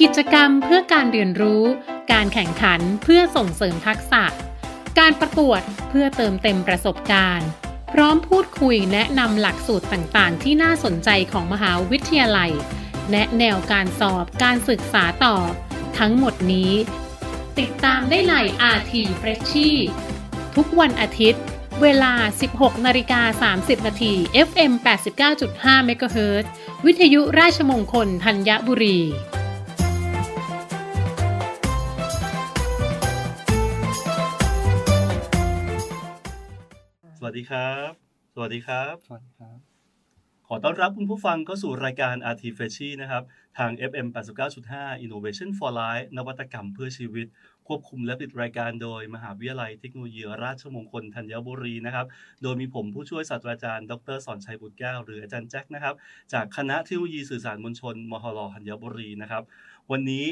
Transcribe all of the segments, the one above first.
กิจกรรมเพื่อการเรียนรู้ การแข่งขันเพื่อส่งเสริมทักษะ การประกวดเพื่อเติมเต็มประสบการณ์ พร้อมพูดคุยแนะนำหลักสูตรต่างๆ ที่น่าสนใจของมหาวิทยาลัยแนะแนวการสอบการศึกษาต่อ ทั้งหมดนี้ ติดตามได้ใน RT f r e s h i ทุกวันอาทิตย์ เวลา 16นาฬิกา30นาที FM 89.5 MHz วิทยุราชมงคลธัญบุรี วัสดีครับ สวัสดีครับ สวัสดีครับ ขอต้อนรับคุณผู้ฟังเข้าสู่รายการ RT f r e s h i นะครับ ทาง FM 89.5 Innovation for Life นวัตกรรมเพื่อชีวิต ควบคุมและผลิตรายการโดย มหาวิทยาลัยเทคโนโลยีราชมงคลธัญบุรีนะครับ โดยมีผมผู้ช่วยศาสตราจารย์ ดรสอนชัยบุตรแก้ว หรืออาจารย์แจ็คนะครับ จากคณะเทคโนโลยีสื่อสารมวลชน มหรธัญบุรีนะครับ วันนี้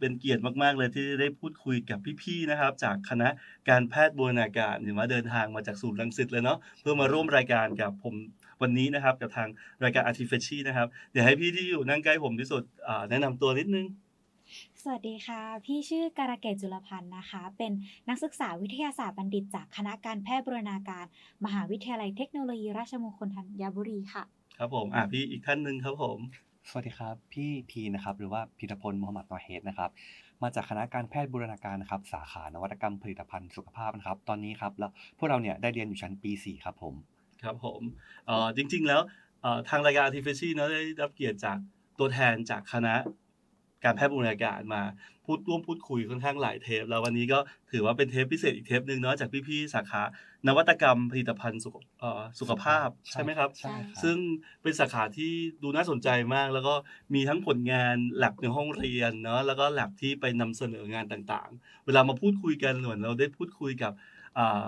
เป็นเกียรติมาก ๆ เลยที่ได้พูดคุยกับพี่ๆนะครับ จากคณะการแพทย์บูรณาการเห็นว่าเดินทางมาจากศูนย์รังสิตเลยเนาะเพื่อมาร่วมรายการกับผมวันนี้นะครับ กับทางรายการ a r t i f i c i นะครับเดี๋ยวให้พี่ที่อยู่นั่งใกล้ผมที่สุดอ่าแนะนำตัวนิดนึงสวัสดีค่ะ พี่ชื่อการะเกตจุลพันธ์นะคะ เป็นนักศึกษาวิทยาศาสตร์บัณฑิตจากคณะการแพทย์บูรณาการ มหาวิทยาลัยเทคโนโลยีราชมงคลธัญบุรีค่ะ ครับผม อ่าพี่อีกท่านหนึ่งครับผม สวัสดีครับ พี่พีนะครับหรือว่าพีรพลมูฮัมหมัดตอเฮดนะครับมาจากคณะการแพทย์บูรณาการนะครับสาขานวัตกรรมผลิตภัณฑ์สุขภาพนะครับตอนนี้ครับแล้วพวกเราเนี่ยได้เรียนอยู่ชั้นปี 4 ครับผมครับผมเอ่อจริง ๆ แล้วเอ่อทางรายการ a r t i f i c i เนอะได้รับเกียรติจากตัวแทนจากคณะการแพทย์บูรณาการมา พูดร่วมพูดคุยค่อนข้างหลายเทป แล้ววันนี้ก็ถือว่าเป็นเทปพิเศษอีกเทปหนึ่งเนาะจากพี่ๆสาขานวัตกรรมผลิตภัณฑ์สุขเอ่อสุขภาพใช่ไหมครับใช่ครับ ซึ่งเป็นสาขาที่ดูน่าสนใจมาก แล้วก็มีทั้งผลงานแลบในห้องเรียนเนาะแล้วก็แลบที่ไปนำเสนองานต่างๆ เวลามาพูดคุยกันเหมือนเราได้พูดคุยกับอ่า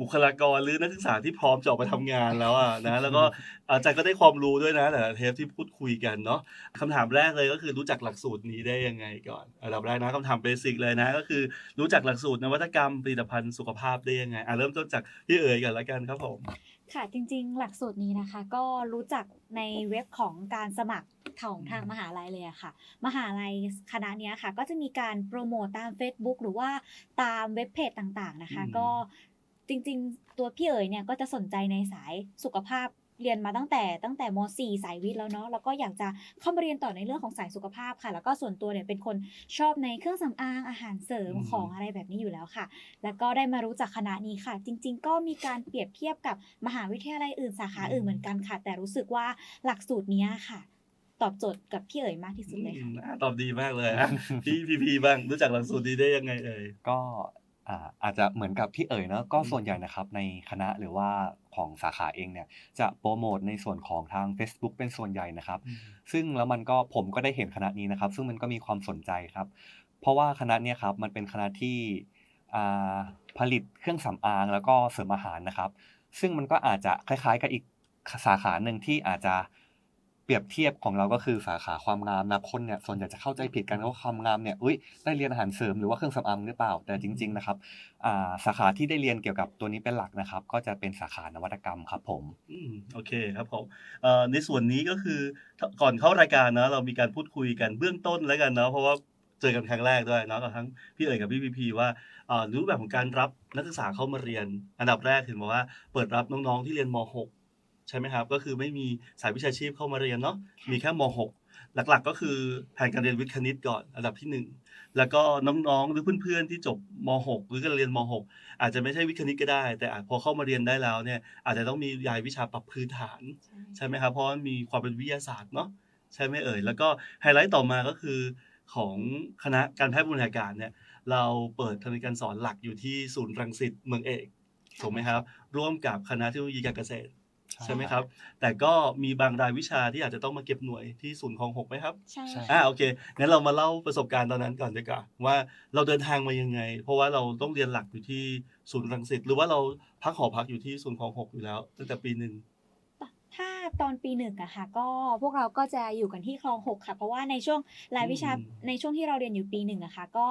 บุคลากรหรือนักศึกษาที่พร้อมจะออกไปทำงานแล้วอะนะแล้วก็อาจารย์ก็ได้ความรู้ด้วยนะแต่ละเทปที่พูดคุยกันเนาะคำถามแรกเลยก็คือรู้จักหลักสูตรนี้ได้ยังไงก่อนอันดับแรกนะคำถามเบสิกเลยนะ ก็คือรู้จักหลักสูตรนวัตกรรมผลิตภัณฑ์สุขภาพได้ยังไงอะเริ่มต้นจากพี่เอ๋ยก่อนละกันครับผมค่ะจริงๆ หลักสูตรนี้นะคะ ก็รู้จักในเว็บของการสมัครของทางมหาลัยเลยอะค่ะ มหาลัยคณะเนี้ยค่ะ ก็จะมีการโปรโมตตาม Facebook หรือว่าตามเว็บเพจต่างๆนะคะอืมก็ จริง ๆ ตัวพี่เอ๋ยเนี่ยก็จะสนใจในสายสุขภาพเรียนมาตั้งแต่ตั้งแต่ม .4 สายวิทย์แล้วเนาะแล้วก็อยากจะเข้ามาเรียนต่อในเรื่องของสายสุขภาพค่ะ แล้วก็ส่วนตัวเนี่ยเป็นคนชอบในเครื่องสำอางอาหารเสริมอืมของอะไรแบบนี้อยู่แล้วค่ะ แล้วก็ได้มารู้จักคณะนี้ค่ะ จริง ๆ ก็มีการเปรียบเทียบกับมหาวิทยาลัยอื่นสาขาอื่นเหมือนกันค่ะ แต่รู้สึกว่าหลักสูตรเนี้ยค่ะ ตอบโจทย์กับพี่เอ๋ยมากที่สุดเลยค่ะอืมอะตอบดีมากเลยอะพี่พีพีบ้างรู้จักหลักสูตรนี้ได้ยังไงเอ่ยก็ อ่าอาจจะเหมือนกับพี่เอ๋ยเนอะก็อืมส่วนใหญ่นะครับในคณะหรือว่าของสาขาเองเนี่ยจะโปรโมทในส่วนของทาง Facebook เป็นส่วนใหญ่นะครับ ซึ่งแล้วมันก็ผมก็ได้เห็นคณะนี้นะครับ ซึ่งมันก็มีความสนใจครับ เพราะว่าคณะเนี้ยครับมันเป็นคณะที่อ่าผลิตเครื่องสำอางแล้วก็เสริมอาหารนะครับ ซึ่งมันก็อาจจะคล้ายๆกับอีกสาขาหนึ่งที่อาจจะ เปรียบเทียบของเราก็คือสาขาความงามนะคนเนี่ยส่วนใหญ่จะเข้าใจผิดกันว่าความงามเนี่ยอุ้ยได้เรียนอาหารเสริมหรือว่าเครื่องสำอางหรือเปล่า แต่จริง ๆนะครับาสาขาที่ได้เรียนเกี่ยวกับตัวนี้เป็นหลักนะครับ ก็จะเป็นสาขานวัตกรรมครับผมอืมโอเคครับผมในส่วนนี้ก็คือก่อนเข้ารายการเนะเรามีการพูดคุยกันเบื้องต้นแล้วกันเนาะเพราะว่าเจอกันครั้งแรกด้วยเนาะกับทั้งพี่เอ๋ยกับพี่พีพีว่ารูปแบบของการรับนักศึกษาเข้ามาเรียน อันดับแรกเห็นบอกว่าเปิดรับน้องๆที่เรียนม .6 ใช่ไหมครับ ก็คือไม่มีสายวิชาชีพเข้ามาเรียนเนาะมีแค่ม .6 หลักๆ ก็คือแผนการเรียนวิทย์คณิตก่อนอันดับที่หนึ่งแล้วก็น้องๆหรือเพื่อนๆที่จบม .6 หรือการเรียนม .6 อาจจะไม่ใช่วิทย์คณิตก็ได้ แต่อาจพอเข้ามาเรียนได้แล้วเนี่ยอาจจะต้องมีรายวิชาปรับพื้นฐาน ใช่ไหมครับเพราะมันมีความเป็นวิทยาศาสตร์เนาะใช่ไหมเอ่ยแล้วก็ไฮไลท์ต่อมาก็คือของคณะการแพทย์บูรณาการเนี่ยเราเปิดทางการสอนหลักอยู่ที่ศูนย์รังสิตเมืองเอกถูกไหมครับ ร่วมกับคณะเทคโนโลยีการเกษตร ใช่ไหมครับ แต่ก็มีบางรายวิชาที่อาจจะต้องมาเก็บหน่วยที่ศูนย์คลองหกไหมครับ ใช่ใช่ค่ะอ่าโอเคงั้นเรามาเล่าประสบการณ์ตอนนั้นก่อนดีกว่าว่าเราเดินทางมายังไง เพราะว่าเราต้องเรียนหลักอยู่ที่ศูนย์รังสิตหรือว่าเราพักหอพักอยู่ที่ศูนย์คลองหกอยู่แล้วตั้งแต่ปีหนึ่งถ้าตอนปีหนึ่งอะค่ะก็พวกเราก็จะอยู่กันที่คลองหกค่ะ เพราะว่าในช่วงรายวิชาอืมในช่วงที่เราเรียนอยู่ปีหนึ่งอะค่ะก็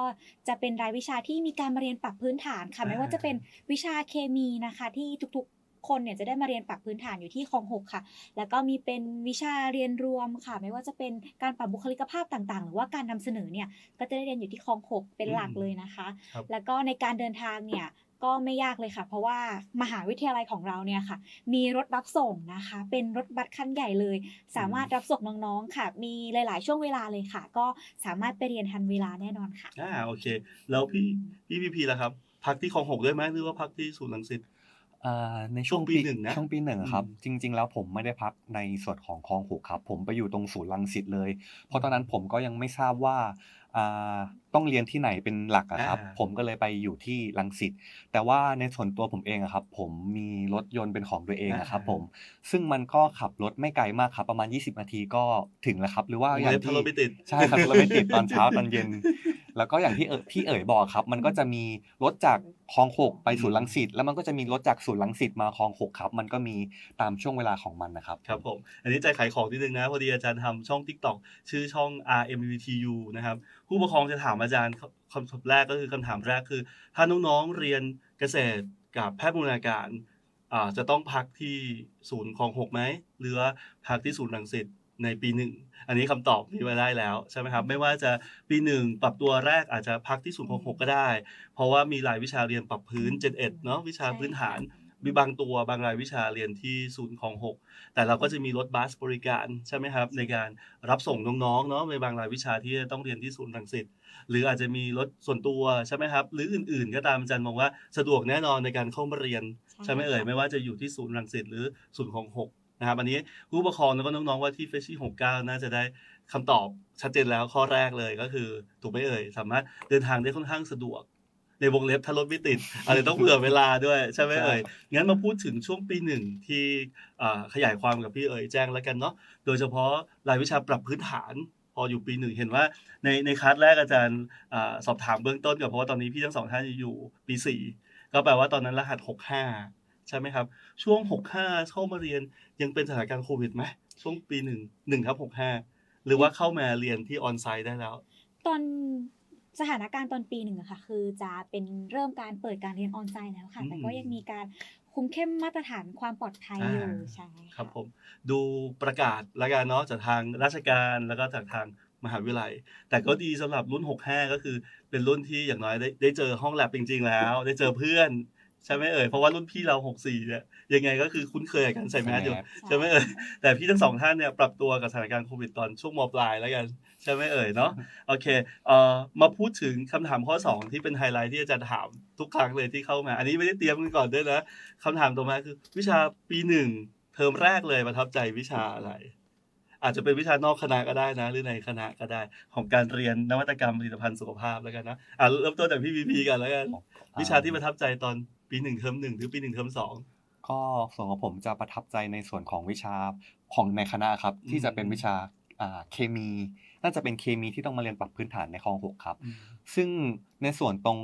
จะเป็นรายวิชาที่มีการมาเรียนปรับพื้นฐานค่ะอ่าไม่ว่าจะเป็นวิชาเคมีนะคะ ที่ทุกๆ คนเนี่ยจะได้มาเรียนปรับพื้นฐานอยู่ที่คลองหกค่ะ แล้วก็มีเป็นวิชาเรียนรวมค่ะ ไม่ว่าจะเป็นการปรับบุคลิกภาพต่างๆ หรือว่าการนำเสนอเนี่ยก็จะได้เรียนอยู่ที่คลองหกเป็นหลักเลยนะคะครับแล้วก็ในการเดินทางเนี่ยก็ไม่ยากเลยค่ะ เพราะว่ามหาวิทยาลัยของเราเนี่ยค่ะ มีรถรับส่งนะคะ เป็นรถบัสคันใหญ่เลย สามารถรับส่งน้องๆค่ะ มีหลายๆ ช่วงเวลาเลยค่ะ ก็สามารถไปเรียนทันเวลาแน่นอนค่ะอ่าโอเค แล้วพี่พี่พีพีล่ะครับ พักที่คลองหกด้วยไหมหรือว่าพักที่ศูนย์รังสิตอ่า ในช่ช่ววงงปีหนึ่งนะช่วงปีหนึ่งครับอืมจริง ๆ แล้วผมไม่ได้พักในส่วนของคลองหกครับ ผมไปอยู่ตรงศูนย์รังสิตเลย เพราะตอนนั้นผมก็ยังไม่ทราบว่าอ่าต้องเรียนที่ไหนเป็นหลักอะครับอ่าผมก็เลยไปอยู่ที่รังสิตแต่ว่าในส่วนตัวผมเองอะครับ ผมมีรถยนต์เป็นของตัวเองอะครับ ผม ซึ่งมันก็ขับรถไม่ไกลมากครับ ประมาณ 20 นาทีก็ถึงแล้วครับ หรือว่าอย่างเล็บทะที่ลุไม่ติดใช่ครับรถไม่ติดตอนเช้าตอนเย็น แล้วก็อย่างที่เอ่ยพี่เอ๋ยบอกครับ มันก็จะมีรถจากคลองหกไปศูนย์รังสิตแล้วมันก็จะมีรถจากศูนย์รังสิตมาคลองหกครับ มันก็มีตามช่วงเวลาของมันนะครับครับผมอันนี้ใจขายของนิดนึงนะพอดีอาจารย์ทำช่อง TikTok ชื่อช่อง RMVTU นะครับผู้ปกครองจะถามอาจารย์คำถามแรกก็คือคำถามแรกคือ ถ้าน้องๆเรียนเกษตรกับแพทย์บูรณาการอ่าจะต้องพักที่ศูนย์คลองหกไหมหรือว่าพักที่ศูนย์รังสิต ในปีหนึ่งอันนี้คำตอบมีมาได้แล้วใช่ไหมครับ ไม่ว่าจะปีหนึ่งปรับตัวแรกอาจจะพักที่ศูนย์คลองหกก็ได้ เพราะว่ามีหลายวิชาเรียนปรับพื้น71เนาะวิชาพื้นฐานมีบางตัวบางรายวิชาเรียนที่ศูนย์ของ 6 แต่เราก็จะมีรถบัสบริการใช่ไหมครับ ในการรับส่งน้องๆเนาะในบางรายวิชาที่จะต้องเรียนที่ศูนย์รังสิตหรืออาจจะมีรถส่วนตัวใช่ไหมครับ หรืออื่นๆ ก็ตามอาจารย์มองว่าสะดวกแน่นอนในการเข้ามาเรียนใช่ไหมเอ่ยค่ะไม่ว่าจะอยู่ที่ศูนย์รังสิตหรือศูนย์ของหก นะครับอันนี้ผู้ปกครองแล้วก็น้องๆว่าที่เฟชชี่หกเก้าน่าจะได้คำตอบชัดเจนแล้วข้อแรกเลยก็คือถูกไหมเอ่ย สามารถเดินทางได้ค่อนข้างสะดวก ในวงเล็บถ้ารถไม่ติดอาจจะต้องเผื่อเวลาด้วยใช่ไหมใช่เอ่ยงั้นมาพูดถึงช่วงปีหนึ่งที่อ่าขยายความกับพี่เอ๋ยแจ้งแล้วกันเนาะโดยเฉพาะรายวิชาปรับพื้นฐานพออยู่ปีหนึ่งเห็นว่าในในคลาสแรกอาจารย์อาสอบถามเบื้องต้นกับเพราะว่าตอนนี้พี่ทั้งสองท่านอยู่ปีสี่ก็แปลว่าตอนนั้นรหัสหกห้า ใช่ไหมครับ ช่วงหกห้าเข้ามาเรียนยังเป็นสถานการณ์โควิดไหมช่วงปีหนึ่งหนึ่งครับหกห้าหรือว่าเข้ามาเรียนที่ออนไซต์ได้แล้ว ตอนสถานการณ์ตอนปีหนึ่งอะค่ะ คือจะเป็นเริ่มการเปิดการเรียนออนไลน์แล้วค่ะอืมแต่ก็ยังมีการคุมเข้มมาตรฐานความปลอดภัยอยู่อ่าใช่ะครับผมดูประกาศแล้วกันเนาะจากทางราชการแล้วก็จากทางมหาวิทยาลัย แต่ก็ดีสำหรับรุ่น 65 ก็คือเป็นรุ่นที่อย่างน้อยได้ได้เจอห้องแลบจริง ๆ แล้ว ได้เจอเพื่อน ใช่ไหมเอ่ยเพราะว่ารุ่นพี่เรา64เนี่ยยังไงก็คือคุ้นเคยกับการใส่แมสอยู่ใช่ไหมเอ่ยแต่พี่ทั้งสองท่านเนี่ยปรับตัวกับสถานการณ์โควิดตอนช่วงมปลายแล้วกันใช่ไหมเอ่ยเนาะโอเคเอ่อมาพูดถึงคำถามข้อ 2 ที่เป็นไฮไลท์ที่อาจารย์ถามทุกครั้งเลยที่เข้ามา อันนี้ไม่ได้เตรียมกันก่อนด้วยนะคำถามต่อมาคือ วิชาปีหนึ่งเทอมแรกเลยประทับใจวิชาอะไร อาจจะเป็นวิชานอกคณะก็ได้นะ หรือในคณะก็ได้ ของการเรียนนวัตกรรมผลิตภัณฑ์สุขภาพแล้วกันนะอะเริ่มต้นจากพี่พีพีกันแล้วกันวิชาที่ประทับใจตอน ปีหนึ่งเทอมหนึ่งหรือปีหนึ่งเทอมสองก็ส่วนของผมจะประทับใจในส่วนของวิชาของในคณะครับ ที่จะเป็นวิชาอ่าเคมี น่าจะเป็นเคมีที่ต้องมาเรียนปรับพื้นฐานในคลองหกครับ ซึ่งในส่วนตรง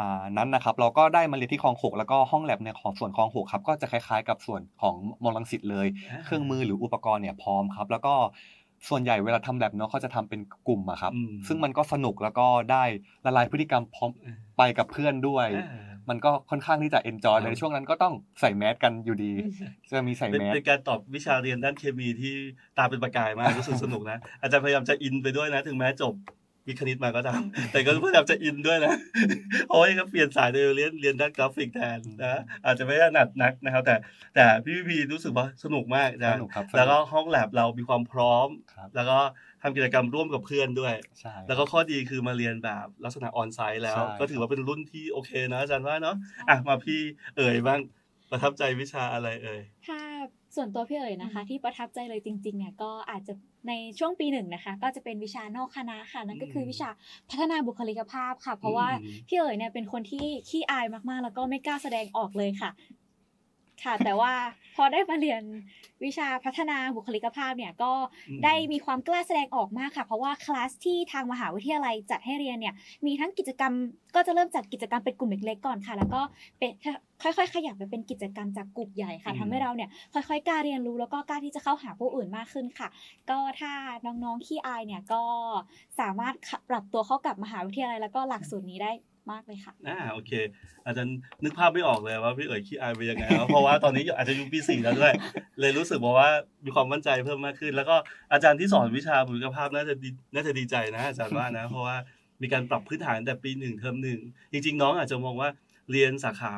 อ่านั้นนะครับ เราก็ได้มาเรียนที่คลองหกแล้วก็ห้องแลบในของส่วนคลองหกครับก็จะคล้ายๆ กับส่วนของมอลังสิตเลยอ่าเครื่องมือหรืออุปกรณ์เนี่ยพร้อมครับ แล้วก็ส่วนใหญ่เวลาทำแลบเนาะเขาจะทำเป็นกลุ่มอะครับอืมซึ่งมันก็สนุกแล้วก็ได้ละลายพฤติกรรมพร้อมไปกับเพื่อนด้วยอ่า มันก็ค่อนข้างที่จะเอนจอยครับในช่วงนั้นก็ต้องใส่แมสกันอยู่ดี จะมีใส่เป็นแมสเป็นการตอบวิชาเรียนด้านเคมีที่ตาเป็นประกายมากรู้สึกสนุกนะ อาจารย์พยายามจะอินไปด้วยนะ ถึงแม้จบ วิทย์คณิตมาก็ตาม แต่ก็พยายามจะอินด้วยนะเพราะว่าก็เปลี่ยนสายไปเรียนเรียนด้านกราฟิกแทนนะอาจจะไม่ได้ถนัดนักนะครับ แต่แต่พี่พีรู้สึกว่าสนุกมากอาจารสย์นุกครับแล้วก็ห้องแลบเรามีความพร้อมครับแล้วก็ทำกิจกรรมร่วมกับเพื่อนด้วยใช่แล้วก็ข้อดีคือมาเรียนแบบลักษณะออนไซต์แล้วใช่ก็ถือว่าเป็นรุ่นที่โอเคนะอาจารย์ว่าเนาะอะมาพี่เอ่ยบ้าง ประทับใจวิชาอะไรเอ่ยถ้าส่วนตัวพี่เอ๋ยนะคะ ที่ประทับใจเลยจริงๆเนี่ยก็อาจจะในช่วงปีหนึ่งนะคะ ก็จะเป็นวิชานอกคณะค่ะนั่นก็คือวิชาพัฒนาบุคลิกภาพค่ะ เพราะว่าอืมพี่เอ๋ยเนี่ยเป็นคนที่ขี้อายมากๆ แล้วก็ไม่กล้าแสดงออกเลยค่ะ ค่ะ แต่ว่าพอได้มาเรียนวิชาพัฒนาบุคลิกภาพเนี่ยก็อืมได้มีความกล้าแสดงออกมากค่ะ เพราะว่าคลาสที่ทางมหาวิทยาลัยจัดให้เรียนเนี่ยมีทั้งกิจกรรมก็จะเริ่มจากกิจกรรมเป็นกลุ่มเล็กๆก่อนค่ะ แล้วก็เป็นค่อยๆ ขยับไปเป็นกิจกรรมจากกลุ่มใหญ่ค่ะอืมทำให้เราเนี่ยค่อยๆกล้าเรียนรู้แล้วก็กล้าที่จะเข้าหาผู้อื่นมากขึ้นค่ะ ก็ถ้าน้องๆขี้อายเนี่ยก็สามารถปรับตัวเข้ากับมหาวิทยาลัยแล้วก็หลักสูตรนี้ได้ มากเลยค่ะอ่าโอเค อาจารย์นึกภาพไม่ออกเลยว่าพี่เอ๋ยขี้อายไปยังไงเพราะว่าตอนนี้อาจจะอยู่ปีสี่แล้วด้วย เลยรู้สึกบอกว่ามีความมั่นใจเพิ่มมากขึ้น แล้วก็อาจารย์ที่สอนวิชาบุคลิกภาพน่าจะดีน่าจะดีใจนะอาจารย์ว่านะ เพราะว่ามีการปรับพื้นฐานแต่ปีหนึ่งเทอมหนึ่งจริง ๆ น้องอาจจะมองว่าเรียนสาขา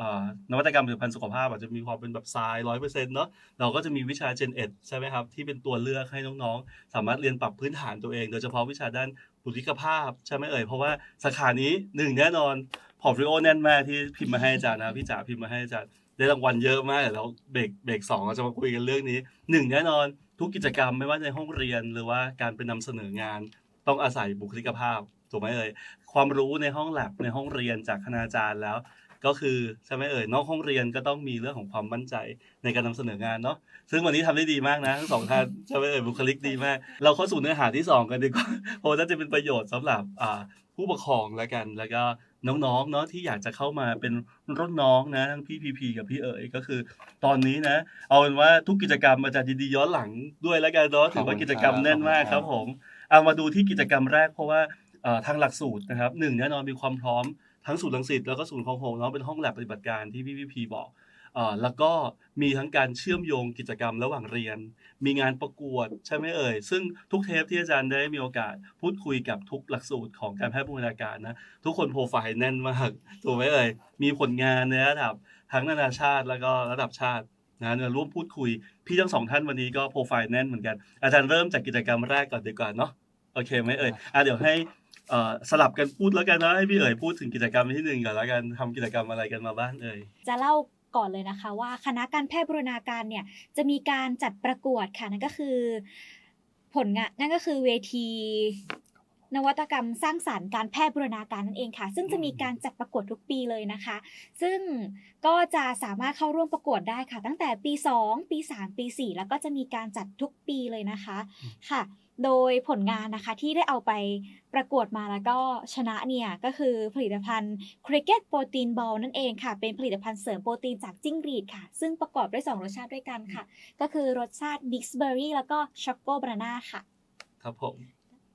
อ่อนวัตกรรมผลิตภัณฑ์สุขภาพอาจจะมีความเป็นแบบทรายร้อยเปอร์เซ็นต์เนาะเราก็จะมีวิชา Gen 1ใช่ไหมครับ ที่เป็นตัวเลือกให้น้องๆ สามารถเรียนปรับพื้นฐานตัวเอง โดยเฉพาะวิชาด้าน บุคลิกภาพใช่ไหมเอ่ยเพราะว่าสาขานี้หนึ่งแน่นอนพอร์ตฟิโอแน่นมากที่พิมพ์มาให้อาจารย์นะพี่จ๋าพิมพ์มาให้อาจารย์ได้รางวัลเยอะมากแล้วเบรกเบรกสองเราจะมาคุยกันเรื่องนี้หนึ่งแน่นอนทุกกิจกรรมไม่ว่าในห้องเรียนหรือว่าการไปนำเสนองาน ต้องอาศัยบุคลิกภาพถูกไหมเอ่ยความรู้ในห้องแลบในห้องเรียนจากคณาจารย์แล้ว ก็คือใช่ไหมเอ่ยนอกห้องเรียนก็ต้องมีเรื่องของความมั่นใจในการนำเสนองานเนาะซึ่งวันนี้ทำได้ดีมากนะทั้งสองท่านใช่ไหมเอ่ยบุคลิกดีมาก เราเข้าสู่เนื้อหาที่สองกันดีกว่าเพราะว่าน่าจะเป็นประโยชน์สำหรับอ่าผู้ปกครองแล้วกันแล้วก็น้องๆเนาะที่อยากจะเข้ามาเป็นรุ่นน้องนะทั้งพี่พีพีกับพี่เอ๋ยก็คือ ตอนนี้นะ เอาเป็นว่าทุกกิจกรรมอาจารย์ยินดีย้อนหลังด้วยแล้วกันเนาะถือว่ากิจกรรมแน่นมากครับผมเอามาดูที่กิจกรรมแรกเพราะว่าเอ่อทางหลักสูตรนะครับหนึ่งแน่นอนมีความพร้อม ทั้งศูนย์รังสิตแล้วก็ศูนย์ของโฮมเนาะเป็นห้องแลบปฏิบัติการที่พี่พีพีบอกเอ่อแล้วก็มีทั้งการเชื่อมโยงกิจกรรมระหว่างเรียน มีงานประกวดใช่ไหมเอ่ย ซึ่งทุกเทปที่อาจารย์ได้มีโอกาส พูดคุยกับทุกหลักสูตรของการแพทย์บูรณาการนะ ทุกคนโปรไฟล์แน่นมากถูกไหมเอ่ย มีผลงานในระดับทั้งนานาชาติแล้วก็ระดับชาตินะเนี่ยร่วมพูดคุย พี่ทั้งสองท่านวันนี้ก็โปรไฟล์แน่นเหมือนกัน อาจารย์เริ่มจากกิจกรรมแรกก่อนดีกว่าเนาะโอเคไหมเอ่ยอะเดี๋ยวให้ สลับกันพูดแล้วกันนะให้พี่เอ๋ยพูดถึงกิจกรรมที่หนึ่งก่อนแล้วกันทำกิจกรรมอะไรกันมาบ้างเอ่ยจะเล่าก่อนเลยนะคะว่าคณะการแพทย์บูรณาการเนี่ยจะมีการจัดประกวดค่ะนั่นก็คือ ผลงานนั่นก็คือเวทีนวัตกรรมสร้างสารรค์การแพทย์บูรณาการนั่นเองค่ะ ซึ่งจะมีการจัดประกวดทุกปีเลยนะคะ ซึ่งก็จะสามารถเข้าร่วมประกวดได้ค่ะ ตั้งแต่ปี 2 ปี 3 ปี 4 แล้วก็จะมีการจัดทุกปีเลยนะคะค่ะ โดยผลงานนะคะที่ได้เอาไปประกวดมาแล้วก็ชนะเนี่ยก็คือผลิตภัณฑ์ Cricket Protein Ball นั่นเองค่ะ เป็นผลิตภัณฑ์เสริมโปรตีนจากจิ้งหรีดค่ะ ซึ่งประกอบด้วย 2 รสชาติด้วยกันค่ะ ก็คือรสชาติ Mix Berry แล้วก็ Choco Banana ค่ะ ครับผม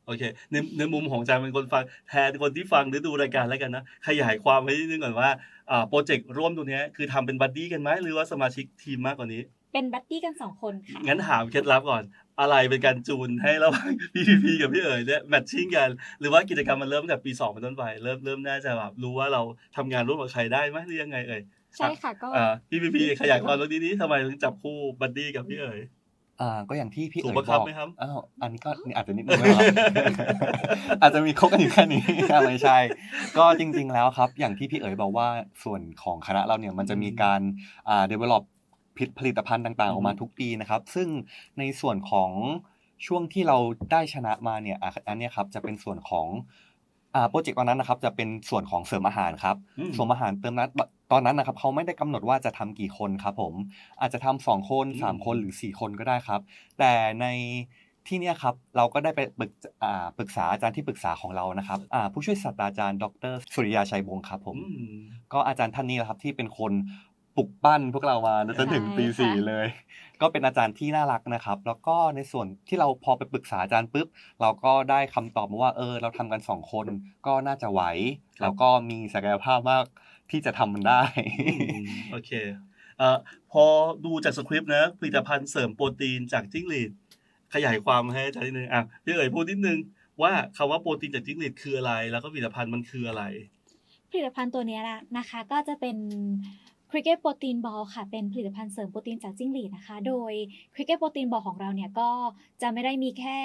โอเค ในในมุมของจารย์เป็นคนฟังแทนคนที่ฟังหรือดูรายการแล้วกันนะ ขยายความให้นิดนึงก่อนว่าอ่าโปรเจกต์ร่วมตรงนี้คือทำเป็นบัดดี้กันไหมหรือว่าสมาชิกทีมมากกว่านี้ เป็นบัดดี้กัน2คนค่ะ งั้นถามเคล็ดลับก่อน อะไรเป็นการจูนให้ระหว่างพี่พีพีกับพี่เอ๋ยเนี่ยแมทชิ่งกัน หรือว่ากิจกรรมมันเริ่มตั้งแต่ปีสองเป็นต้นไป เริ่มเริ่มน่าจะแบบรู้ว่าเราทำงานร่วมกับใครได้ไหมหรือยังไงเอ่ย ใช่ค่ะก็อ่าพี่พีพีขยายความเรื่องนี้นี้ทำไมถึงจับคู่บัดดี้กับพี่เอ๋ยอ่าก็อย่างที่พี่ถูกเอ๋ยบังคับบอกไหมครับอ้าวอันนี้ก็นี่อาจจะนิดนึงนะครับอาจจะมีคบกันอยู่แค่นี้ไม่ใช่ ก็จริง ๆ แล้วครับ อย่างที่พี่เอ๋ยบอกว่าส่วนของคณะเราเนี่ยมันจะมีการอ่า develop พิผลิตภัณฑ์ต่างๆออกมาทุกปีนะครับ ซึ่งในส่วนของช่วงที่เราได้ชนะมาเนี่ยอะอันเนี้ยครับจะเป็นส่วนของอ่าโปรเจกต์ตอนนั้นนะครับ จะเป็นส่วนของเสริมอาหารครับอืม เสริมอาหารเติมนั้นตอนนั้นนะครับเขาไม่ได้กำหนดว่าจะทำกี่คนครับผม อาจจะทำสองคนสามคนหรือสี่คนก็ได้ครับ แต่ในที่เนี้ยครับเราก็ได้ไปปรึกอ่าปรึกษาอาจารย์ที่ปรึกษาของเรานะครับอ่าผู้ช่วยศาสตราจารย์ดรสุริยาชัยวงศ์ครับผม อืม ก็อาจารย์ท่านนี้แหละครับที่เป็นคน ปลุกปั้นพวกเรามาจนถึงปีใช่ค่ะสี่เลย ก็เป็นอาจารย์ที่น่ารักนะครับ แล้วก็ในส่วนที่เราพอไปปรึกษาอาจารย์ปุ๊บเราก็ได้คำตอบมาว่าเออ เราทำกันสองคนก็น่าจะไหวครับแล้วก็มีศักยภาพมากที่จะทำมันได้อืมโอเคเอ่อพอดูจากสคริปต์นะผลิตภัณฑ์เสริมโปรตีนจากจิ้งหรีดขยายความให้อาจารย์นิดนึงอะพี่เอ๋ยพูดนิดนึงว่าคำว่าโปรตีนจากจิ้งหรีดคืออะไร แล้วก็ผลิตภัณฑ์มันคืออะไร ผลิตภัณฑ์ตัวเนี้ยนะนะคะ ก็จะเป็น Cricket Protein Ball ค่ะเป็นผลิตภัณฑ์เสริมโปรตีนจากจิ้งหรีดนะคะ โดย Cricket Protein Ball ของเราเนี่ยก็จะไม่ได้มีแค่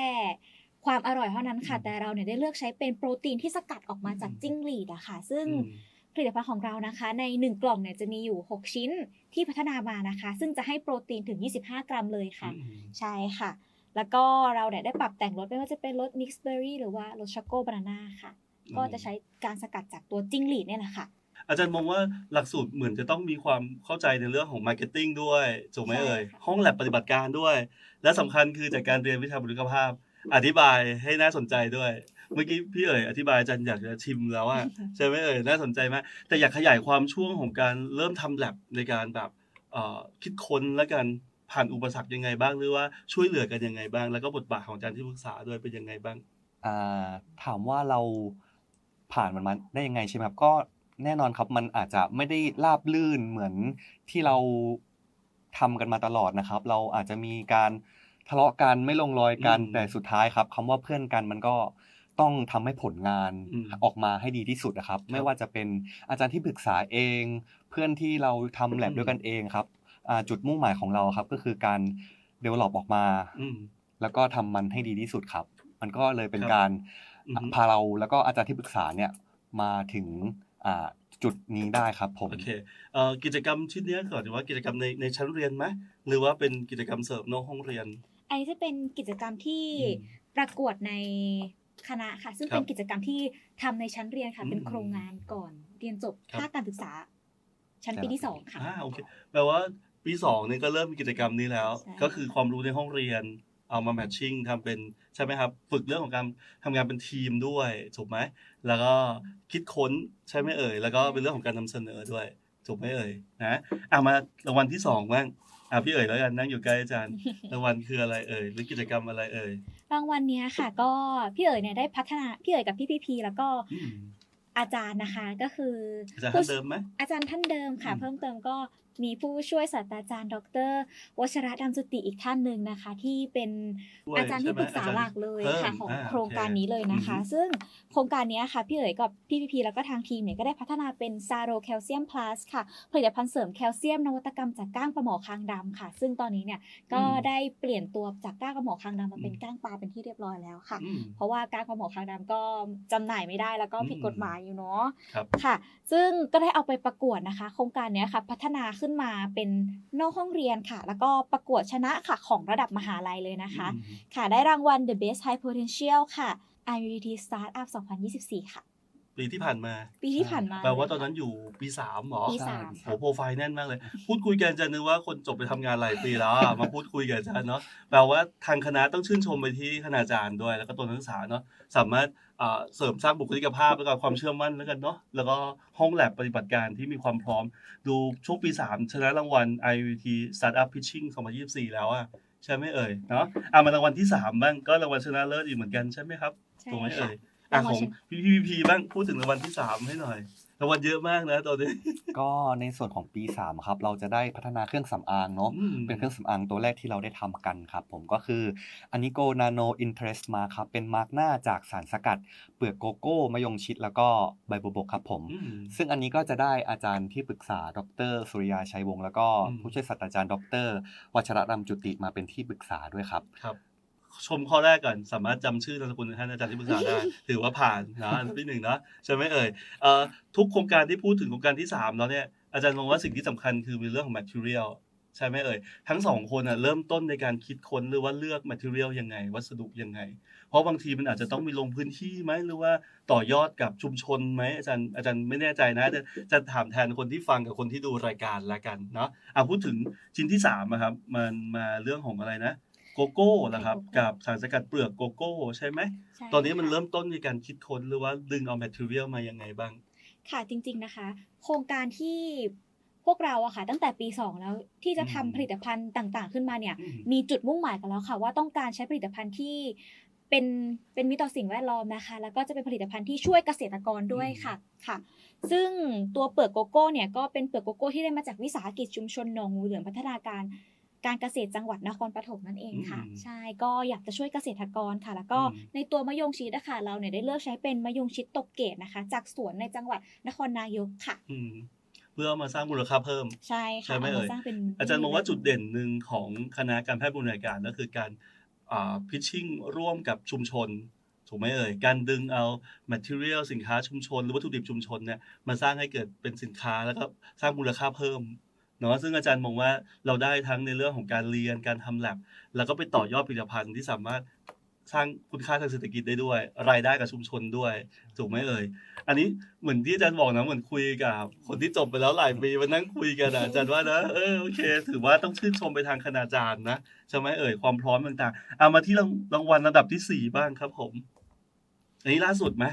ความอร่อยเท่านั้นค่ะอืมแต่เราเนี่ยได้เลือกใช้เป็นโปรตีนที่สกัดออกมาจากจิ้งหรีดอะค่ะ ซึ่งอืมผลิตภัณฑ์ของเรานะคะ ใน 1 กล่องเนี่ยจะมีอยู่ 6 ชิ้นที่พัฒนามานะคะ ซึ่งจะให้โปรตีนถึง 25 กรัมเลยค่ะอืมใช่ค่ะ แล้วก็เราเนี่ยได้ปรับแต่งรสไม่ว่าจะเป็นรส mixed berry หรือว่ารสช็อกโกบานาน่าค่ะ ก็จะใช้การสกัดจากตัวจิ้งหรีดเนี่ยแหละค่ะ อาจารย์มองว่าหลักสูตรเหมือนจะต้องมีความเข้าใจในเรื่องของมาร์เก็ตติ้งด้วยถูกไหมใช่เอ่ยค่ะห้องแลบปฏิบัติการด้วย และสำคัญคือจากการเรียนวิชาบุคลิกภาพ อธิบายให้น่าสนใจด้วย เมื่อกี้พี่เอ๋ยอธิบายอาจารย์อยากจะชิมแล้วอะใช่ไหมเอ่ยน่าสนใจมากแต่อยากขยายความช่วงของการเริ่มทำแลบในการแบบเอ่อคิดค้นและการผ่านอุปสรรคยังไงบ้างหรือว่าช่วยเหลือกันยังไงบ้าง แล้วก็บทบาทของอาจารย์ที่ปรึกษาด้วยเป็นยังไงบ้างอ่าถามว่าเราผ่านมันมาได้ยังไงใช่ไหมครับก็ แน่นอนครับมันอาจจะไม่ได้ราบลื่นเหมือนที่เราทำกันมาตลอดนะครับ เราอาจจะมีการทะเลาะกันไม่ลงรอยกันอืมแต่สุดท้ายครับคำว่าเพื่อนกันมันก็ต้องทำให้ผลงานอืมออกมาให้ดีที่สุดนะครับ ไม่ว่าจะเป็นอาจารย์ที่ปรึกษาเอง เพื่อนที่เราทำแลบอืมด้วยกันเองครับอ่าจุดมุ่งหมายของเราครับ ก็คือการ develop ออกมาอืมแล้วก็ทำมันให้ดีที่สุดครับ มันก็เลยเป็นครับการอือฮึพาเราแล้วก็อาจารย์ที่ปรึกษาเนี่ยมาถึงอ่า จุดนี้ได้ครับผมโอเคเอ่อกิจกรรมชิ้นเนี้ยก่อนดีว่ากิจกรรมในในชั้นเรียนไหมหรือว่าเป็นกิจกรรมเสริมนอกห้องเรียน อันนี้จะเป็นกิจกรรมที่อืมประกวดในคณะค่ะ ซึ่งครับเป็นกิจกรรมที่ทำในชั้นเรียนค่ะอืมเป็นโครงงานก่อนเรียนจบครับภาคการศึกษา ชั้นปีที่สองค่ะอ่าโอเคแปลว่าปีสองเนี่ยก็เริ่มมีกิจกรรมนี้แล้วใช่ก็คือความรู้ในห้องเรียน เอามาแมทชิ่งทำเป็นใช่ไหมครับ ฝึกเรื่องของการทำงานเป็นทีมด้วยถูกไหมแล้วก็คิดค้นใช่ไหมเอ่ยแล้วก็เป็นเรื่องของการนำเสนอด้วยถูกไหมเอ่ยนะอะมารางวัลที่สองบ้างอะพี่เอ่ยแล้วกันนั่งอยู่ใกล้อาจารย์รางวัลคืออะไรเอ่ยหรือกิจกรรมอะไรเอ่ยรางวัลเนี้ยค่ะ ก็พี่เอ๋ยเนี่ยได้พัฒนาพี่เอ๋ยกับพี่พีพีแล้วก็อืมอาจารย์นะคะก็คืออาจารย์ผู้ท่านเดิมไหมอาจารย์ท่านเดิมค่ะอืมเพิ่มเติมก็ มีผู้ช่วยศาสตราจารย์ ดรวชระดำจุติอีกท่านหนึ่งนะคะ ที่เป็นด้วยอาจารย์ที่ใช่ไหมปรึกษาอาจารย์หลักเลยเพิ่มค่ะของอ่าโครงการโอเคนี้เลยนะคะอือฮึซึ่งโครงการเนี้ยค่ะพี่เอ๋ยกับพี่พีพีแล้วก็ทางทีมเนี่ยก็ได้พัฒนาเป็นซาโรแคลเซียมพลัสค่ะผลิตภัณฑ์เสริมแคลเซียมนวัตกรรมจากก้างปลาหมอคางดำค่ะ ซึ่งตอนนี้เนี่ยก็ได้เปลี่ยนตัวจากก้างปลาหมอคางดำมาเป็นก้างปลาเป็นที่เรียบร้อยแล้วค่ะอืมเพราะว่าก้างปลาหมอคางดำก็จำหน่ายไม่ได้แล้วก็ผิดอืมกฎหมายอยู่เนาะครับค่ะ ซึ่งก็ได้เอาไปประกวดนะคะ โครงการเนี้ยค่ะพัฒนาขึ้นมาเป็นนอกห้องเรียนค่ะ แล้วก็ประกวดชนะค่ะของระดับมหาลัยเลยนะคะอืมค่ะได้รางวัล The Best High Potential ค่ะ IUT Startup 2024 ค่ะ ปีที่ผ่านมา ปีที่ผ่านมาแปลว่าเยตอนนั้นอยู่ปีสามเหรอปีสามโหโปรไฟล์แน่นมากเลย พูดคุยกันจะนึกว่าคนจบไปทำงานหลายปีแล้วอะมาพูดคุยกับอาจารย์เนาะแปลว่าทางคณะต้องชื่นชมไปที่คณาจารย์ด้วย แล้วก็ตัวนักศึกษาเนาะสามารถอ่าเสริมสร้างบุคลิกภาพแล้วก็ความเชื่อมั่นแล้วกันเนาะแล้วก็ห้องแลบปฏิบัติการที่มีความพร้อม ดูช่วงปี 3 ชนะรางวัล IUT Startup Pitching 2024 แล้วอะใช่ไหมเอ่ยเนาะอะมารางวัลที่ 3 บ้างก็รางวัลชนะเลิศอีกเหมือนกันใช่ไหมครับใช่ถูกไหมค่ะเอ่ย อะรางวัลของชนะพี่พีพีบ้างพูดถึงรางวัลที่3ให้หน่อยรางวัลเยอะมากนะตอนนี้ ก็ในส่วนของปี3ครับ เราจะได้พัฒนาเครื่องสำอางเนาะอืมเป็นเครื่องสำอางตัวแรกที่เราได้ทำกันครับ ผมก็คืออันนี้โกนาโนอินเทรสมาครับ เป็นมาร์กหน้าจากสารสกัด เปลือกโกโก้มะยงชิดแล้วก็ใบบัวบกครับผมอืมซึ่งอันนี้ก็จะได้อาจารย์ที่ปรึกษาดร สุริยาชัยวงศ์แล้วก็อืมผู้ช่วยศาสตราจารย์ ดร วัชระรำจุติมาเป็นที่ปรึกษาด้วยครับครับ ชมข้อแรกก่อนสามารถจำชื่อนามสกุลท่านอาจารย์ที่ปรึกษาได้ถือว่าผ่านนะอันที่หนึ่งเนาะใช่ไหมเอ่ยเอ่อทุกโครงการที่พูดถึงโครงการที่สามแล้วเนี่ยอาจารย์มองว่าสิ่งที่สำคัญคือมีเรื่องของ material ใช่ไหมเอ่ยทั้งสองคนอะเริ่มต้นในการคิดค้นหรือว่าเลือก material ยังไง วัสดุยังไง เพราะบางทีมันอาจจะต้องมีลงพื้นที่ไหมหรือว่าต่อยอดกับชุมชนไหมอาจารย์อาจารย์ไม่แน่ใจนะจะจะถามแทนคนที่ฟังกับคนที่ดูรายการละกันเนาะอะพูดถึงชิ้นที่สามอะครับมันมาเรื่องของอะไรนะ โกโก้นะครับโกโก้กับสารสกัดเปลือกโกโก้ใช่ไหมใช่ตอนนี้มันค่ะเริ่มต้นในการคิดค้นหรือว่าดึงเอาแมทเทียลมายังไงบ้าง ค่ะจริง ๆนะคะ โครงการที่พวกเราอะค่ะ ตั้งแต่ปี 2 แล้วที่จะทำอืมผลิตภัณฑ์ต่างๆ ขึ้นมาเนี่ยอืมมีจุดมุ่งหมายกันแล้วค่ะ ว่าต้องการใช้ผลิตภัณฑ์ที่เป็นเป็นมิตรต่อสิ่งแวดล้อมนะคะ แล้วก็จะเป็นผลิตภัณฑ์ที่ช่วยเกษตรกรด้วยค่ะค่ะ ซึ่งตัวเปลือกโกโก้เนี่ยก็เป็นเปลือกโกโก้ที่ได้มาจากวิสาหกิจชุมชนหนองงูเหลืองพัฒนาการ การเกษตรจังหวัดนครปฐมนั่นเองค่ะอืมใช่ก็อยากจะช่วยเกษตรกรค่ะ แล้วก็อืมในตัวมะยงชิดนะคะเราเนี่ยได้เลือกใช้เป็นมะยงชิดตกเกตนะคะ จากสวนในจังหวัดนครนายกค่ะอืมเพื่อเอามาสร้างมูลค่าเพิ่ม ใช่ใช่ค่ะไหมเอาเอ่มายสร้างเป็นอาจารย์มองว่าจุดเด่นหนึ่งของคณะการแพทย์บูรณาการก็คือการอ่าพิชชิ่งร่วมกับชุมชนถูกไหมเอ่ย การดึงเอา material สินค้าชุมชน หรือวัตถุดิบชุมชนเนี่ยมาสร้างให้เกิดเป็นสินค้าแล้วก็สร้างมูลค่าเพิ่ม เนาะซึ่งอาจารย์มองว่าเราได้ทั้งในเรื่องของการเรียนการทำ lab แล้วก็ไปต่อยอดผลิตภัณฑ์ที่สามารถสร้างคุณค่าทางเศรษฐกิจได้ด้วย รายได้กับชุมชนด้วย ถูกไหมเอ่ย อันนี้เหมือนที่อาจารย์บอกนะเหมือนคุยกับ คนที่จบไปแล้วหลายปีมานั่งคุยกันอะอาจารย์ว่านะเออโอเค ถือว่าต้องชื่นชมไปทางคณาจารย์นะใช่ไหมเอ่ยความพร้อมต่างๆเอามาที่รางวัลระดับที่สี่บ้างครับผม อันนี้ล่าสุดไหม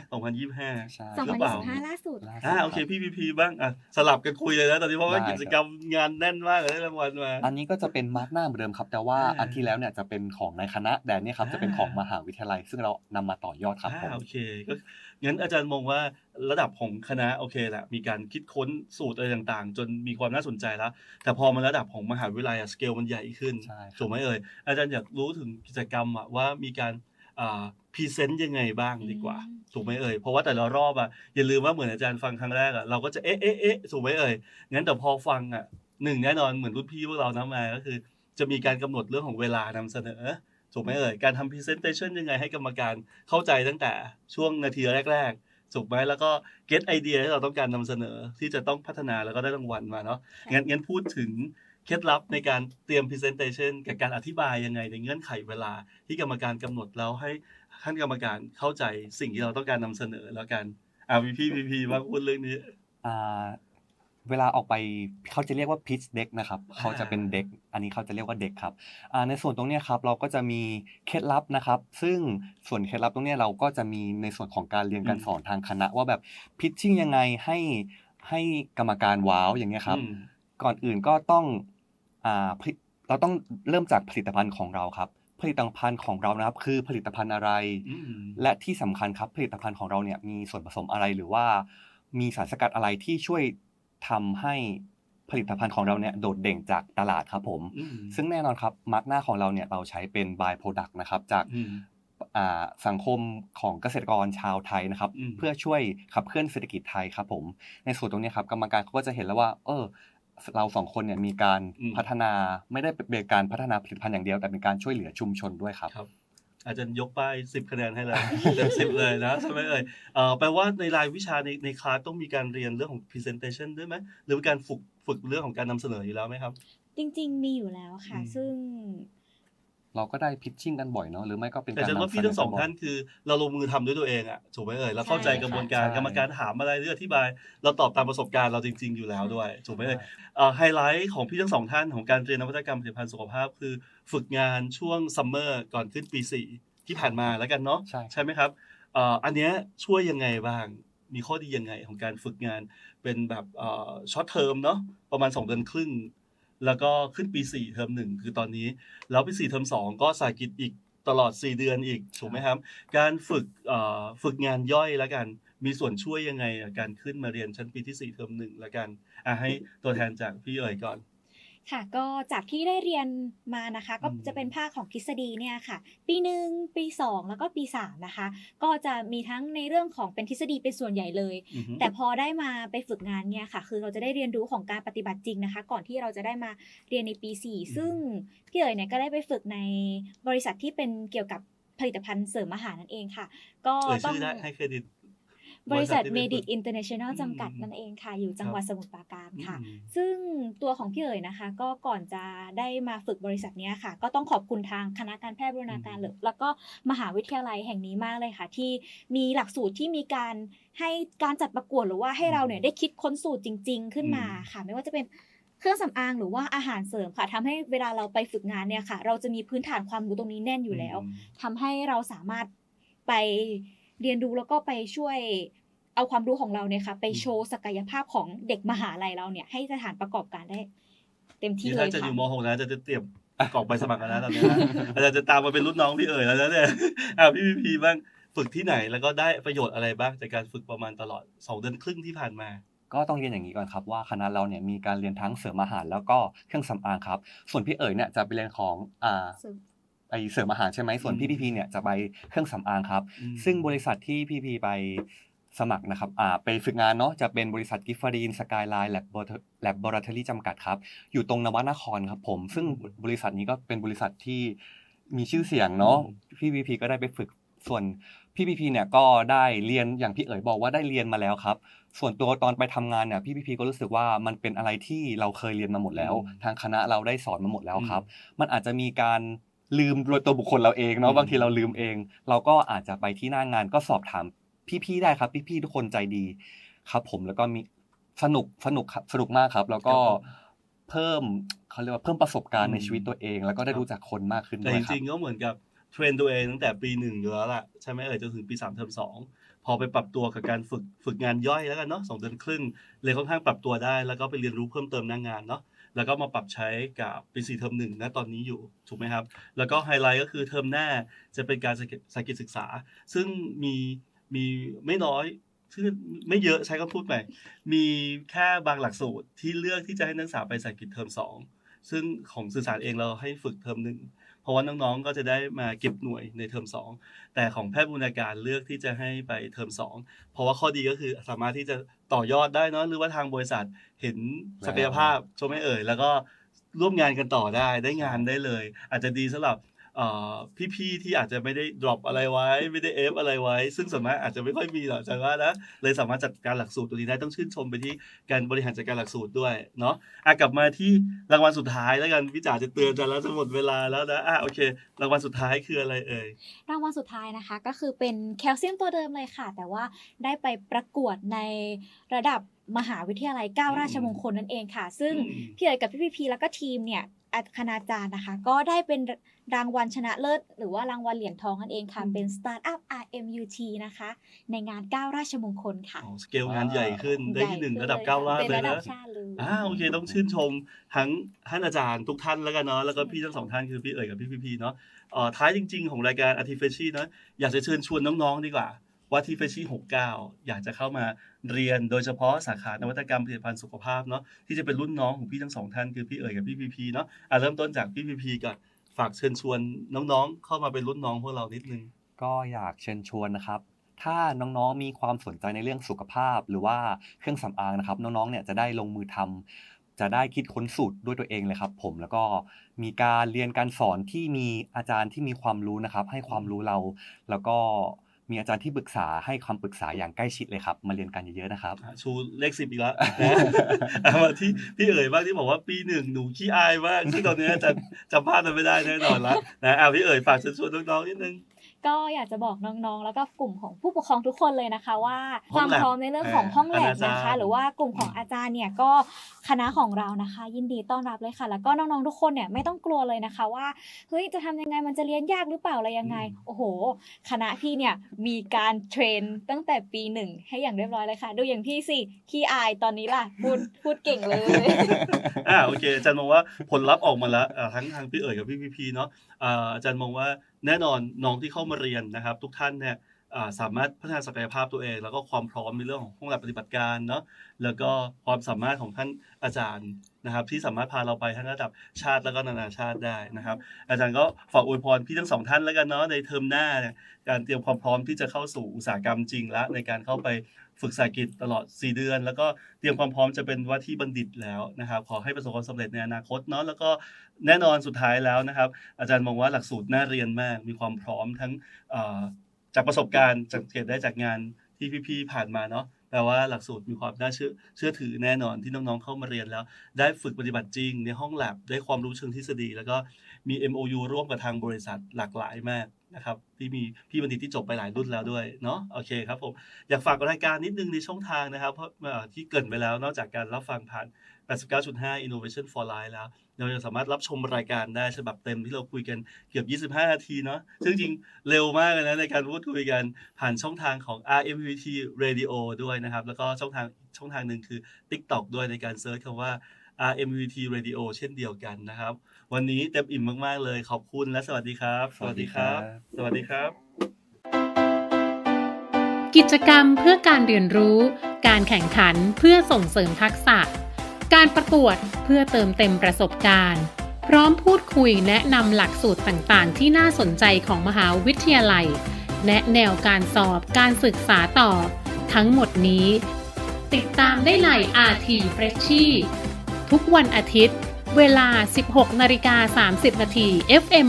2025ใช่ สองหรืพันอเปยี่ล่า สิบห้าล่าสุดล่าสุดอ่าโอเครับพี่พีพีบ้างอะสลับกันคุยเลยนะตอนนี้เพราะว่าได้ครับ กิจกรรมงานแน่นมากเลยได้รางวัลมา อันนี้ก็จะเป็นมาร์กหน้าเหมือนเดิมครับ แต่ว่าอ่าอันที่แล้วเนี่ยจะเป็นของในคณะแต่เนี่ยครับจะเป็นของอ่ามมหาวิทยาลัย ซึ่งเรานำมาต่อยอดครับผม อ่าโอเคก็งั้นอาจารย์มองว่าระดับของคณะโอเคแหละมีการคิดค้นสูตรอะไรต่างๆ จนมีความน่าสนใจแล้ว แต่พอมาระดับของมหาวิทยาลัยสเกลมันใหญ่ขึ้นใช่ครับ ถูกไหมเอ่ยอาจารย์อยากรู้ถึงกิจกรรมอะว่ามีการอ่า พรีเซนต์ยังไงบ้างดีกว่าอืมถูกไหมเอ่ยเพราะว่าแต่ละรอบอะอย่าลืมว่าเหมือนอาจารย์ฟังครั้งแรกอะเราก็จะเอ๊ะเอ๊ะเอ๊ะถูกไหมเอ่ยงั้นแต่พอฟังอะหนึ่งแน่นอนเหมือนรุ่นพี่พวกเรานะมาก็คือ จะมีการกำหนดเรื่องของเวลานำเสนอถูกไหมเอ่ยการทำ presentation ยังไงให้กรรมการเข้าใจตั้งแต่ช่วงนาทีแรกๆถูกไหมแล้วก็ get ไอเดียที่เราต้องการนำเสนอที่จะต้องพัฒนาแล้วก็ได้รางวัลมาเนาะงั้นงั้นพูดถึงเคล็ดลับในการเตรียม presentation กับการอธิบายยังไงในเงื่อนไขเวลาที่กรรมการกำหนดแล้วให้ ท่านกรรมการเข้าใจสิ่งที่เราต้องการนำเสนอแล้วกันอ่าพี่พี่พี่พี่มาพูดเรื่องนี้อ่าเวลาออกไปเขาจะเรียกว่า pitch deck นะครับอ่าเขาจะเป็น deck อันนี้เขาจะเรียกว่า deck ครับอ่าในส่วนตรงเนี้ยครับเราก็จะมีเคล็ดลับนะครับ ซึ่งส่วนเคล็ดลับตรงเนี้ยเราก็จะมีในส่วนของการเรียนการอืมสอนทางคณะ ว่าแบบ pitching ยังไงให้ให้กรรมการว้าวอย่างเงี้ยครับอืมก่อนอื่นก็ต้องอ่าผลิตเราต้องเริ่มจากผลิตภัณฑ์ของเราครับ ผลิตภัณฑ์ของเรานะครับ คือผลิตภัณฑ์อะไรอืมและที่สำคัญครับผลิตภัณฑ์ของเราเนี่ยมีส่วนผสมอะไรหรือว่า มีสารสกัดอะไรที่ช่วยทำให้ผลิตภัณฑ์ของเราเนี่ยโดดเด่นจากตลาดครับผมอืมซึ่งแน่นอนครับมาร์กหน้าของเราเนี่ยเราใช้เป็น by product นะครับ จากอืมอ่าสังคมของเกษตรกรชาวไทยนะครับอืมเพื่อช่วยขับเคลื่อนเศรษฐกิจไทยครับผม ในส่วนตรงเนี้ยครับกรรมการเขาก็จะเห็นแล้วว่า เออ เราสองคนเนี่ยมีการอืมพัฒนาไม่ได้เป็นการพัฒนาผลิตภัณฑ์อย่างเดียวแต่เป็นการช่วยเหลือชุมชนด้วยครับครับอาจารย์ยกป้ายสิบคะแนนให้แล้วเต็มสิบเลยนะใช่ไหมเอ่ยเอ่อแปลว่าในรายวิชาในในคลาสต้องมีการเรียนเรื่องของ presentation ด้วยไหมหรือเป็นการฝึกฝึกเรื่องของการนำเสนออยู่แล้วไหมครับ จริง ๆ มีอยู่แล้วค่ะอืมซึ่ง เราก็ได้พิชชิ่งกันบ่อยเนาะหรือไม่ก็เป็นแต่การฉันว่าพี่นำเสนทั้งสองกับ่ยท่านคือเราลงมือทำด้วยตัวเองอะถูกไหมเอ่ยแล้วเข้าใจใช่กระบวนการใช่กรรมการถามอะไรหรืออธิบาย เราตอบตามประสบการณ์เราจริง ๆอยู่แล้วด้วยถูกไหมเอ่ยเอ่อไฮไลท์ของพี่ทั้งสองท่านของการเรียนนวัตกรรมผลิตภัณฑ์สุขภาพ คือฝึกงานช่วงซัมเมอร์ก่อนขึ้นปีสี่ที่ผ่านมาแล้วกันเนาะใช่ใช่ไหมครับเอ่ออันเนี้ยช่วยยังไงบ้างมีข้อดียังไงของการฝึกงานเป็นแบบเอ่อช็อตเทอมเนาะประมาณ2เดือนครึ่ง แล้วก็ขึ้นปี 4 เทอมหนึ่งคือตอนนี้ แล้วปี 4 เทอม2 ก็สายกิจอีกตลอด 4 เดือนอีกถูกไหมครับ การฝึกฝึกงานย่อยแล้วกันมีส่วนช่วยยังไงกับการขึ้นมาเรียนชั้นปีที่ 4 เทอมหนึ่งแล้วกันอะให้ตัวแทนจากพี่เอ๋ยก่อน ค่ะก็จากที่ได้เรียนมานะคะก็อืมจะเป็นภาคของทฤษฎีเนี่ยค่ะ ปีหนึ่งปีสองแล้วก็ปีสามนะคะ ก็จะมีทั้งในเรื่องของเป็นทฤษฎีเป็นส่วนใหญ่เลยอือฮึแต่พอได้มาไปฝึกงานเนี่ยค่ะ คือเราจะได้เรียนรู้ของการปฏิบัติจริงนะคะ ก่อนที่เราจะได้มาเรียนในปี4ซึ่งพี่เอ๋ยเนี่ยก็ได้ไปฝึกในบริษัทที่เป็นเกี่ยวกับผลิตภัณฑ์เสริมอาหารนั่นเองค่ะ ก็เอ่ยต้องชื่อได้ให้เครดิต บริษัทที่เมไปดิฝึกกอินเตอร์เนชั่นแนลอืมจำกัดนั่นเองค่ะ อยู่จังหวัดสมุทรปราการค่ะอืมซึ่งตัวของพี่เอ๋ยนะคะ ก็ก่อนจะได้มาฝึกบริษัทเนี้ยค่ะ ก็ต้องขอบคุณทางคณะการแพทย์บูรณาการเลยแล้วก็มหาวิทยาลัยแห่งนี้มากเลยค่ะ ที่มีหลักสูตรที่มีการให้การจัดประกวดหรือว่าให้เราเนี่ยได้คิดค้นสูตรจริง ๆ ขึ้นมาค่ะ ไม่ว่าจะเป็นเครื่องสำอางหรือว่าอาหารเสริมค่ะทำให้เวลาเราไปฝึกงานเนี่ยค่ะ เราจะมีพื้นฐานความรู้ตรงนี้แน่นอยู่แล้วทำให้เราสามารถไป เรียนรู้แล้วก็ไปช่วยเอาความรู้ของเราเนี่ยค่ะไปโชว์ศักยภาพของเด็กมหาลัยเราเนี่ย ให้สถานประกอบการได้ เต็มที่นี่เลถ้ายจะอค่ะยู่ม .6 นะจะจะเตรียมกรอกใบสมัครกันแล้วตอนนี้นะอาจารย์จะตามมาเป็นรุ่นน้องพี่เอ๋ยแล้วนะเนี่ยอะพี่พีพีบ้างฝึกที่ไหนแล้วก็ได้ประโยชน์อะไรบ้างจากการฝึกประมาณตลอด2เดือนครึ่งที่ผ่านมา ก็ต้องเรียนอย่างนี้ก่อนครับว่าคณะเราเนี่ยมีการเรียนทั้งเสริมอาหารแล้วก็เครื่องสำอางครับ ส่วนพี่เอ๋ยเนี่ยจะไปเรียนของอ่า ไอเสริมอาหารใช่ไหมส่วนพี่พีพีเนี่ยจะไปเครื่องสำอางครับอืมซึ่งบริษัทที่พี่พีไปสมัครนะครับอ่าไปฝึกงานเนาะจะเป็นบริษัทกิฟฟารีนสกายไลน์แลบแลบบอร์ทอรี่จำกัดครับ อยู่ตรงนวนครครับผม ซึ่งบริษัทนี้ก็เป็นบริษัทที่มีชื่อเสียงเนาะพี่พีพีก็ได้ไปฝึกส่วนพี่พีพีเนี่ยก็ได้เรียนอย่างพี่เอ๋ยบอกว่าได้เรียนมาแล้วครับ ส่วนตัวตอนไปทำงานเนี่ยพี่พีพีก็รู้สึกว่ามันเป็นอะไรที่เราเคยเรียนมาหมดแล้วอืมทางคณะเราได้สอนมาหมดแล้วครับอืมันอาจจะมีการ ลืมโดยตัวบุคคลเราเองเนาะอืมบางทีเราลืมเอง เราก็อาจจะไปที่หน้างานก็สอบถามพี่ๆได้ครับ พี่ๆทุกคนใจดีครับ ผมแล้วก็มีสนุกสนุกครับสนุกมากครับ แล้วก็ครับผมเพิ่มเขาเรียกว่าเพิ่มประสบการณ์ในอืมชีวิตตัวเอง แล้วก็ได้ครับรู้จักคนมากขึ้นแต่ด้วยจครัริบงๆก็เหมือนกับเทรนตัวเองตั้งแต่ปีหนึ่งอยู่แล้วล่ะใช่ไหมเอ่ยจนถึงปีสามเทอมสอง พอไปปรับตัวกับการฝึกฝึกงานย่อยแล้วกันเนาะสองเดือนครึ่งเลยค่อนข้างปรับตัวได้ แล้วก็ไปเรียนรู้เพิ่มเติมหน้างานเนาะแล้วก็มาปรับใช้กับปีสี่เทอมหนึ่งนะตอนนี้อยู่ถูกไหมครับ แล้วก็ไฮไลท์ก็คือเทอมหน้าจะเป็นการสกิจศึกษา ซึ่งมีมีไม่น้อยชื่อไม่เยอะใช้คำพูดใหม่มีแค่บางหลักสูตรที่เลือกที่จะให้นักศึกษาไปสายกิจเทอมสองซึ่งของสื่อสารเองเราให้ฝึกเทอมหนึ่ง เพราะว่าน้องๆก็จะได้มาเก็บหน่วยในเทอมสองแต่ของแพทย์บูรณาการเลือกที่จะให้ไปเทอมสองเพราะว่าข้อดีก็คือสามารถที่จะต่อยอดได้เนอะหรือว่าทางบริษัทเห็นศักยภาพใช่ไหมเอ่ย แล้วก็ร่วมงานกันต่อได้ได้งานได้เลย อาจจะดีสำหรับเอ่อ พี่ๆที่อาจจะไม่ได้ drop อะไรไว้ ไม่ได้ F อฟอะไรไว้ ซึ่งส่วนมากอาจจะไม่ค่อยมีหรอกจังว่านะเลยสามารถจัดการหลักสูตรตัวนี้ได้ต้องชื่นชมไปที่การบริหารจัดการหลักสูตรด้วยเนาะอะกลับมาที่รางวัลสุดท้ายแล้วกันพี่จ๋าจะเตือนจะแล้วจะหมดเวลาแล้วนะอะโอเค รางวัลสุดท้ายคืออะไรเอ่ยรางวัลสุดท้ายนะคะก็คือเป็นแคลเซียมตัวเดิมเลยค่ะ แต่ว่าได้ไปประกวดในระดับมหาวิทยาลัยเก้าอืมราชมงคลนั่นเองค่ะ ซึ่งอืมพี่เอ๋ยกับพี่พีพีแล้วก็ทีมเนี่ยอาคณาจารย์นะคะ ก็ได้เป็นรางวัลชนะเลิศ หรือว่ารางวัลเหรียญทองนั่นเองค่ะอืมเป็น Startup RMUT นะคะ ในงานเก้าราชมงคลค่ะอ๋อสเกลงานใหญ่ขึ้นได้ที่หนึ่งระดับเก้าล้านเป็นเลยระดับนะชาติเลยอ่าโอเคต้องชื่นชมทั้งท่านอาจารย์ทุกท่านแล้วกันเนาะแล้วก็พี่ทั้งสองท่านคือพี่เอ๋ยกับพี่พีพีเนาะเอ่อท้ายจริง ๆ ของรายการ a r t i f i c i เนาะอยากจะเชิญชวนน้องๆดีกว่าว่าที่เฟชชี่69 อยากจะเข้ามา เรียนโดยเฉพาะสาขานวัตกรรมผลิตภัณฑ์สุขภาพเนาะที่จะเป็นรุ่นน้องของพี่ทั้งสองท่านคือพี่เอ๋ยกับพี่พีพีเนาะอะเริ่มต้นจากพี่พีพีก่อนฝากเชิญชวนน้องๆ เข้ามาเป็นรุ่นน้องพวกเรานิดนึง ก็อยากเชิญชวนนะครับ ถ้าน้องๆมีความสนใจในเรื่องสุขภาพหรือว่าเครื่องสำอางนะครับ น้องๆเนี่ยจะได้ลงมือทำจะได้คิดค้นสูตรด้วยตัวเองเลยครับ ผมแล้วก็มีการเรียนการสอนที่มีอาจารย์ที่มีความรู้นะครับ ให้ความรู้เราแล้วก็ มีอาจารย์ที่ปรึกษาให้คำปรึกษาอย่างใกล้ชิดเลยครับ มาเรียนกันเยอะๆนะครับ ชูเลขสิบอีกแล้วมาที่พี่เอ๋ยบ้างที่บอกว่าปีหนึ่งหนูขี้อายมากซึ่งตอนนี้จะจำภาพมันไม่ได้แน่นอนละนะเอาพี่เอ๋ยฝากเชิญชวนน้องๆนิดนึง ก็อยากจะบอกน้องๆ แล้วก็กลุ่มของผู้ปกครองทุกคนเลยนะคะว่าห้คองวามแล็บพร้อมในเรื่องของเออห้องแลบอาจารย์นะคะ หรือว่ากลุ่มของอาจารย์เนี่ยก็คณะของเรานะคะ ยินดีต้อนรับเลยค่ะ แล้วก็น้องๆทุกคนเนี่ยไม่ต้องกลัวเลยนะคะว่าเฮ้ยจะทำยังไงมันจะเรียนยากหรือเปล่าอะไรยังไง โอ้โห คณะพี่เนี่ยมีการเทรนตั้งแต่ปีหนึ่งให้อย่างเรียบร้อยเลยค่ะ ดูอย่างพี่สิขี้อายตอนนี้ล่ะพูดพูดเก่งเลยอ่าโอเคอาจารย์มองว่าผลลัพธ์ออกมาแล้วอ่าทั้งทางพี่เอ๋ยกับพี่พีพีเนาะอ่าอาจารย์มองว่า แน่นอนน้องที่เข้ามาเรียนนะครับ ทุกท่านเนี่ยสามารถพัฒนาศักยภาพตัวเอง แล้วก็ความพร้อมในเรื่องของห้องแลบปฏิบัติการเนาะแล้วก็ความสามารถของท่านอาจารย์นะครับ ที่สามารถพาเราไปทั้งระดับชาติแล้วก็นานาชาติได้นะครับ อาจารย์ก็ฝากอวยพรพี่ทั้งสองท่านแล้วกันเนาะในเทอมหน้าการเตรียมความพร้อมที่จะเข้าสู่อุตสาหกรรมจริงล้วในการเข้าไป ฝึกสาหกิจตลอด 4 เดือน แล้วก็เตรียมความพร้อมจะเป็นว่าที่บัณฑิตแล้วนะครับ ขอให้ประสบความสำเร็จในอนาคตเนาะแล้วก็แน่นอนสุดท้ายแล้วนะครับ อาจารย์มองว่าหลักสูตรน่าเรียนมากมีความพร้อมทั้งจากประสบการณ์จากเกตได้จากงานที่พี่ๆผ่านมาเนาะ แปลว่าหลักสูตรมีความน่าเชื่อเชื่อถือแน่นอนที่น้องๆเข้ามาเรียนแล้ว ได้ฝึกปฏิบัติจริงในห้องแลบได้ความรู้เชิงทฤษฎี แล้วก็มี MOU ร่วมกับทางบริษัทหลากหลายมากนะครับที่มีพี่บัณฑิตที่จบไปหลายรุ่นแล้วด้วยเนาะโอเคครับผมอยากฝากรายการนิดนึงในช่องทางนะครับ เพราะที่เกินไปแล้วนอกจากการรับฟังผ่าน 89.5 Innovation for Life แล้ว เรายังสามารถรับชมรายการได้ฉบับเต็มที่เราคุยกันเกือบ 25 นาทีเนาะซึ่งจริงเร็วมากเลยนะในการพูดคุยกันผ่านช่องทางของ RMVT Radio ด้วยนะครับ แล้วก็ช่องทางช่องทางหนึ่งคือ TikTok ด้วยในการเซิร์ชคำว่า RMVT Radio เช่นเดียวกันนะครับ วันนี้เต็มอิ่มมาก ๆ เลยขอบคุณและสวัสดีครับ สวัสดีครับ สวัสดีครับ กิจกรรมเพื่อการเรียนรู้ การแข่งขันเพื่อส่งเสริมทักษะ การประกวดเพื่อเติมเต็มประสบการณ์ พร้อมพูดคุยแนะนำหลักสูตรต่างๆ ที่น่าสนใจของมหาวิทยาลัยแนะแนวการสอบการศึกษาต่อ ทั้งหมดนี้ ติดตามได้ใน RT f r e s h i ทุกวันอาทิตย์ เวลา 16นาฬิกา30นาที FM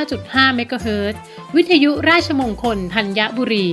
89.5 MHz วิทยุราชมงคลธัญบุรี